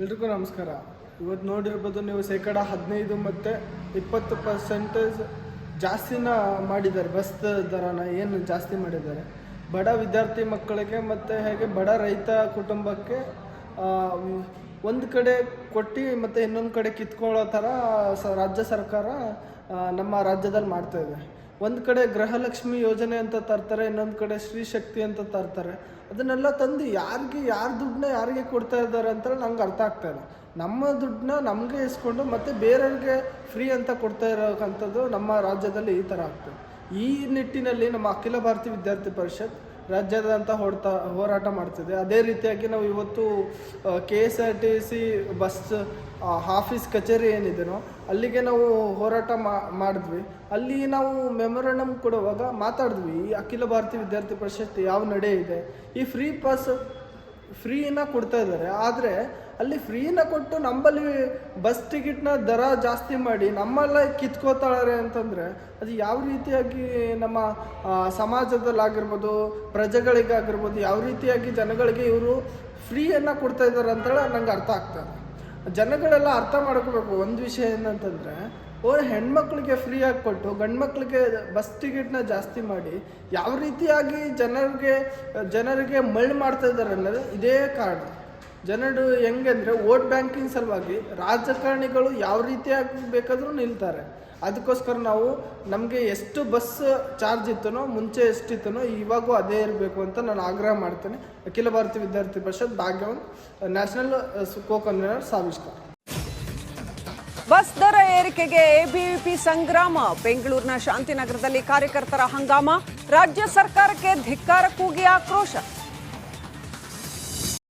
ಎಲ್ರಿಗೂ ನಮಸ್ಕಾರ. ಇವತ್ತು ನೋಡಿರ್ಬೋದು ನೀವು ಶೇಕಡ ಹದಿನೈದು ಮತ್ತು ಇಪ್ಪತ್ತು ಪರ್ಸೆಂಟೇಜ್ ಜಾಸ್ತಿನ ಮಾಡಿದ್ದಾರೆ. ಬಸ್ ದರನ ಏನು ಜಾಸ್ತಿ ಮಾಡಿದ್ದಾರೆ? ಬಡ ವಿದ್ಯಾರ್ಥಿ ಮಕ್ಕಳಿಗೆ ಮತ್ತು ಹೇಗೆ ಬಡ ರೈತ ಕುಟುಂಬಕ್ಕೆ ಒಂದು ಕಡೆ ಕೊಟ್ಟು ಮತ್ತು ಇನ್ನೊಂದು ಕಡೆ ಕಿತ್ಕೊಳ್ಳೋ ಥರ ಸ, ರಾಜ್ಯ ಸರ್ಕಾರ ನಮ್ಮ ರಾಜ್ಯದಲ್ಲಿ ಮಾಡ್ತಾ ಇದೆ. ಒಂದು ಕಡೆ ಗೃಹಲಕ್ಷ್ಮಿ ಯೋಜನೆ ಅಂತ ತರ್ತಾರೆ, ಇನ್ನೊಂದು ಕಡೆ ಶ್ರೀ ಶಕ್ತಿ ಅಂತ ತರ್ತಾರೆ. ಅದನ್ನೆಲ್ಲ ತಂದು ಯಾರಿಗೆ, ಯಾರ ದುಡ್ಡನ್ನ ಯಾರಿಗೆ ಕೊಡ್ತಾ ಇದ್ದಾರೆ ಅಂತ ನಂಗೆ ಅರ್ಥ ಆಗ್ತಾ ಇಲ್ಲ. ನಮ್ಮ ದುಡ್ಡನ್ನ ನಮಗೆ ಇಸ್ಕೊಂಡು ಮತ್ತೆ ಬೇರೆಯವ್ರಿಗೆ ಫ್ರೀ ಅಂತ ಕೊಡ್ತಾ ಇರೋಕ್ಕಂಥದ್ದು ನಮ್ಮ ರಾಜ್ಯದಲ್ಲಿ ಈ ಥರ ಆಗ್ತದೆ ಈ ನಿಟ್ಟಿನಲ್ಲಿ ನಮ್ಮ ಅಖಿಲ ಭಾರತೀಯ ವಿದ್ಯಾರ್ಥಿ ಪರಿಷತ್ ರಾಜ್ಯಾದ್ಯಂತ ಹೊಡ್ತಾ, ಹೋರಾಟ ಮಾಡ್ತಿದೆ. ಅದೇ ರೀತಿಯಾಗಿ ನಾವು ಇವತ್ತು K S R T C bus office ಕಚೇರಿ ಏನಿದೆನೋ ಅಲ್ಲಿಗೆ ನಾವು ಹೋರಾಟ ಮಾಡಿದ್ವಿ. ಅಲ್ಲಿ ನಾವು ಮೆಮೊರಂಡಮ್ ಕೊಡುವಾಗ ಮಾತಾಡಿದ್ವಿ. ಈ ಅಖಿಲ ಭಾರತೀಯ ವಿದ್ಯಾರ್ಥಿ ಪರಿಷತ್ ಯಾವ ನಡೆ ಇದೆ? ಈ ಫ್ರೀ ಪಾಸ್ ಫ್ರೀನ ಕೊಡ್ತಾ ಇದ್ದಾರೆ. ಆದರೆ ಅಲ್ಲಿ ಫ್ರೀನ ಕೊಟ್ಟು ನಮ್ಮಲ್ಲಿ ಬಸ್ ಟಿಕೆಟ್ನ ದರ ಜಾಸ್ತಿ ಮಾಡಿ ನಮ್ಮೆಲ್ಲ ಕಿತ್ಕೋತಾಳೆ ಅಂತಂದರೆ ಅದು ಯಾವ ರೀತಿಯಾಗಿ ನಮ್ಮ ಸಮಾಜದಲ್ಲಾಗಿರ್ಬೋದು, ಪ್ರಜೆಗಳಿಗಾಗಿರ್ಬೋದು, ಯಾವ ರೀತಿಯಾಗಿ ಜನಗಳಿಗೆ ಇವರು ಫ್ರೀಯನ್ನು ಕೊಡ್ತಾ ಇದ್ದಾರೆ ಅಂತೇಳಿ ನಂಗೆ ಅರ್ಥ ಆಗ್ತದೆ ಜನಗಳೆಲ್ಲ ಅರ್ಥ ಮಾಡ್ಕೋಬೇಕು. ಒಂದು ವಿಷಯ ಏನಂತಂದರೆ, ಓ, ಹೆಣ್ಮಕ್ಳಿಗೆ ಫ್ರೀ ಆಗಿ ಕೊಟ್ಟು ಗಂಡು ಮಕ್ಕಳಿಗೆ ಬಸ್ ಟಿಕೆಟ್ನ ಜಾಸ್ತಿ ಮಾಡಿ, ಯಾವ ರೀತಿಯಾಗಿ ಜನರಿಗೆ ಜನರಿಗೆ ಮಳ್ಳು ಮಾಡ್ತಾ ಇದ್ದಾರೆ ಅನ್ನೋದು ಇದೇ ಕಾರಣ. ಜನರು ಹೆಂಗಂದ್ರೆ ವೋಟ್ ಬ್ಯಾಂಕಿಂಗ್ ಸಲುವಾಗಿ ರಾಜಕಾರಣಿಗಳು ಯಾವ ರೀತಿಯಾಗಿ ಬೇಕಾದರೂ ನಿಲ್ತಾರೆ. ಅದಕ್ಕೋಸ್ಕರ ನಾವು ನಮಗೆ ಎಷ್ಟು ಬಸ್ ಚಾರ್ಜ್ ಇತ್ತನೋ, ಮುಂಚೆ ಎಷ್ಟಿತ್ತನೋ ಇವಾಗೂ ಅದೇ ಇರಬೇಕು ಅಂತ ನಾನು ಆಗ್ರಹ ಮಾಡ್ತೇನೆ. ಅಖಿಲ ಭಾರತ ವಿದ್ಯಾರ್ಥಿ ಪರಿಷತ್ ಭಾಗ್ಯವನ್ national co convener Savishkar. Bus ದರ ಏರಿಕೆಗೆ ಎಬಿವಿಪಿ ಸಂಗ್ರಾಮ. ಬೆಂಗಳೂರಿನ ಶಾಂತಿನಗರದಲ್ಲಿ ಕಾರ್ಯಕರ್ತರ ಹಂಗಾಮ. ರಾಜ್ಯ ಸರ್ಕಾರಕ್ಕೆ ಧಿಕ್ಕಾರ ಕೂಗಿ ಆಕ್ರೋಶ.